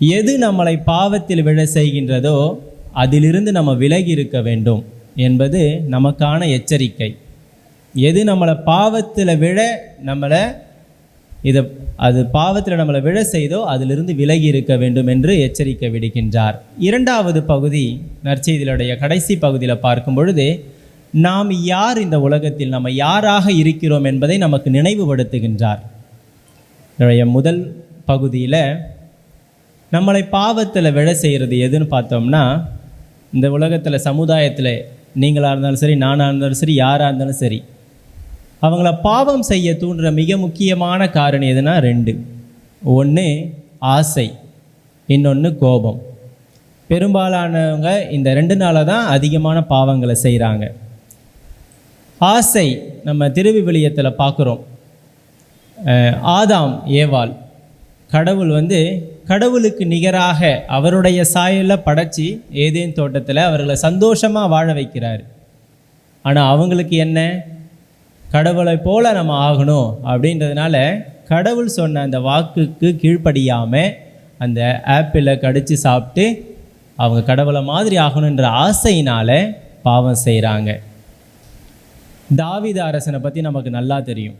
எது நம்மளை பாவத்தில் விழ செய்கின்றதோ அதிலிருந்து நம்ம விலகி இருக்க வேண்டும் என்பது நமக்கான எச்சரிக்கை. எது நம்மளை பாவத்தில் விழ நம்மளை இதை அது பாவத்தில் நம்மளை விழ செய்தோ அதிலிருந்து விலகி இருக்க வேண்டும் என்று எச்சரிக்கை விடுக்கின்றார். இரண்டாவது பகுதி நற்செய்திகளுடைய கடைசி பகுதியில் பார்க்கும் பொழுது நாம் யார் இந்த உலகத்தில் நம்ம யாராக இருக்கிறோம் என்பதை நமக்கு நினைவுபடுத்துகின்றார். முதல் பகுதியில் நம்மளை பாவத்தில் விழ செய்கிறது எதுன்னு பார்த்தோம்னா இந்த உலகத்தில் சமுதாயத்தில் நீங்களாக இருந்தாலும் சரி நானாக இருந்தாலும் சரி யாராக இருந்தாலும் சரி அவங்கள பாவம் செய்ய தூண்டுற மிக முக்கியமான காரணம் எதுனா ரெண்டு. ஒன்று ஆசை இன்னொன்று கோபம். பெரும்பாலானவங்க இந்த ரெண்டு நாளாக தான் அதிகமான பாவங்களை செய்கிறாங்க ஆசை நம்ம திருவிவிலியத்தில் பார்க்குறோம் ஆதாம் ஏவாள் கடவுள் வந்து கடவுளுக்கு நிகராக அவருடைய சாயலில் படைச்சி ஏதேன் தோட்டத்தில் அவர்களை சந்தோஷமாக வாழ வைக்கிறார். ஆனால் அவங்களுக்கு என்ன? கடவுளை போல நம்ம ஆகணும் அப்படின்றதுனால கடவுள் சொன்ன அந்த வாக்குக்கு கீழ்ப்படியாமல் அந்த ஆப்பிளை கடித்து சாப்பிட்டு அவங்க கடவுளை மாதிரி ஆகணுன்ற ஆசையினால் பாவம் செய்கிறாங்க தாவித அரசனை பற்றி நமக்கு நல்லா தெரியும்.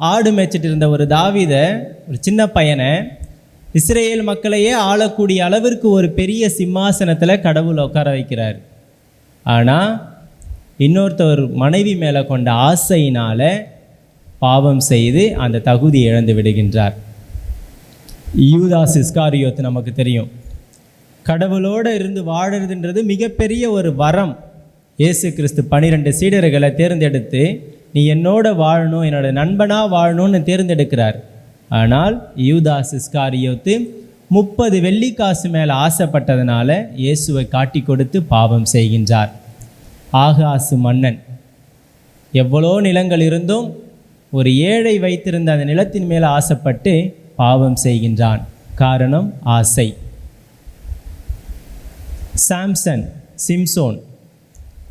ஆடு மேய்ச்சிட்டு இருந்த ஒரு தாவித ஒரு சின்ன பையனை இஸ்ரேல் மக்களையே ஆளக்கூடிய அளவிற்கு ஒரு பெரிய சிம்மாசனத்தில் கடவுள் உட்கார வைக்கிறார். ஆனால் இன்னொருத்தவர் மனைவி மேலே கொண்ட ஆசையினால் பாவம் செய்து அந்த தகுதி இழந்து விடுகின்றார். யூதாஸ் இஸ்காரியோத் நமக்கு தெரியும். கடவுளோடு இருந்து வாழறதுன்றது மிகப்பெரிய ஒரு வரம். இயேசு கிறிஸ்து பனிரெண்டு சீடர்களை தேர்ந்தெடுத்து நீ என்னோட வாழணும் என்னோட நண்பனாக வாழணும்னு தேர்ந்தெடுக்கிறார். ஆனால் யூதாஸ் இஸ்காரியோத்து முப்பது வெள்ளிக்காசு மேலே ஆசைப்பட்டதுனால இயேசுவை காட்டி கொடுத்து பாவம் செய்கின்றார். ஆகாசு மன்னன். எவ்வளோ நிலங்கள் இருந்தும் ஒரு ஏழை வைத்திருந்த அந்த நிலத்தின் மேலே ஆசைப்பட்டு பாவம் செய்கின்றான். காரணம் ஆசை. சாம்சன் சிம்சோன்.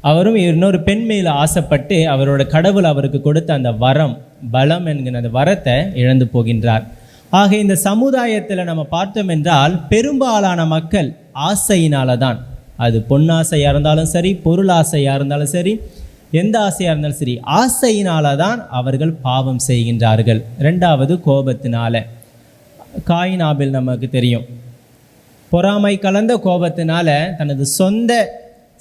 அவரும் இன்னொரு பெண் மேலே ஆசைப்பட்டு அவரோட கடவுள் அவருக்கு கொடுத்த அந்த வரம் பலம் என்கிற அந்த வரத்தை இழந்து போகின்றார். ஆக இந்த சமுதாயத்தில் நம்ம பார்த்தோம் என்றால் பெரும்பாலான மக்கள் ஆசையினால தான். அது பொன்னாசையாக இருந்தாலும் சரி பொருள் ஆசையாக இருந்தாலும் சரி எந்த ஆசையாக இருந்தாலும் சரி ஆசையினால தான் அவர்கள் பாவம் செய்கின்றார்கள். ரெண்டாவது கோபத்தினால. காயின் ஆபில் நமக்கு தெரியும். பொறாமை கலந்த கோபத்தினால தனது சொந்த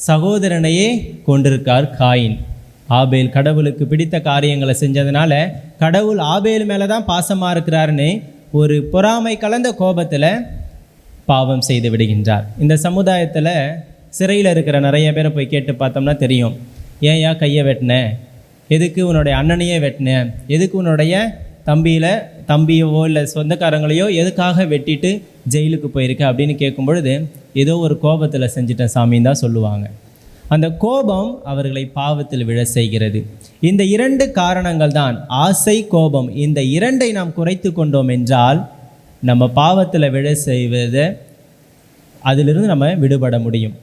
சகோதரனையே கொண்டிருக்கார் காயின். ஆபேல் கடவுளுக்கு பிடித்த காரியங்களை செஞ்சதுனால கடவுள் ஆபேல் மேலே தான் பாசமாக இருக்கிறாருன்னு ஒரு பொறாமை கலந்த கோபத்தில் பாவம் செய்து விடுகின்றார். இந்த சமுதாயத்தில் சிறையில் இருக்கிற நிறைய பேரை போய் கேட்டு பார்த்தோம்னா தெரியும். ஏன் ஏன் கையை வெட்டின? எதுக்கு உன்னுடைய அண்ணனையே வெட்டின? எதுக்கு உன்னுடைய தம்பியில் தம்பியவோ இல்லை சொந்தக்காரங்களையோ எதுக்காக வெட்டிட்டு ஜெயிலுக்கு போயிருக்க அப்படின்னு கேட்கும் பொழுது ஏதோ ஒரு கோபத்தில் செஞ்சிட்டேன் சாமின்னு தான் சொல்லுவாங்க. அந்த கோபம் அவர்களை பாவத்தில் விழ செய்கிறது. இந்த இரண்டு காரணங்கள் தான் ஆசை கோபம். இந்த இரண்டை நாம் குறைத்து கொண்டோம் என்றால் நம்ம பாவத்தில் விழ செய்வதை அதிலிருந்து நம்ம விடுபட முடியும்.